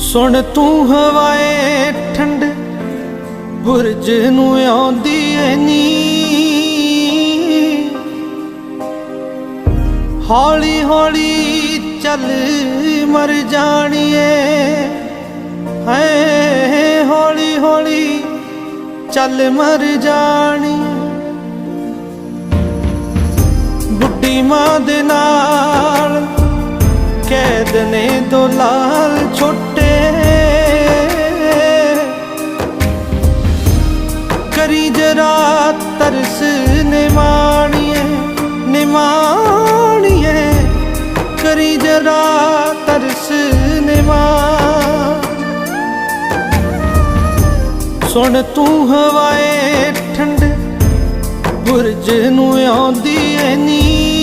ਸੁਣ ਤੂੰ ਹਵਾਏ ਠੰਡ, ਬੁਰਜ ਨੂੰ ਆਉਂਦੀ ਐ ਨੀ ਹੌਲੀ ਹੌਲੀ ਚੱਲ ਮਰ ਜਾਣੀਏ। ਹੈ, ਹੌਲੀ ਹੌਲੀ ਚੱਲ ਮਰ ਜਾਣੀ ਬੁੱਢੀ ਮਾਂ ਦੇ ਨਾਲ ਕੈਦ ਨੇ ਦੋ ਲਾਲ ਛੋਟੇ ਕਰੀ ਜਰਾ ਤਰਸ ਨਿਮਾਣੀਏ ਨਿਮਾਣੀਏ। ਕਰੀ ਜਰਾ ਤਰਸ ਨਿਮਾ ਸੁਣ ਤੂੰ ਹਵਾਏ ਠੰਡ, ਬੁਰਜ ਨੂੰ ਆਉਂਦੀ ਐ ਨੀ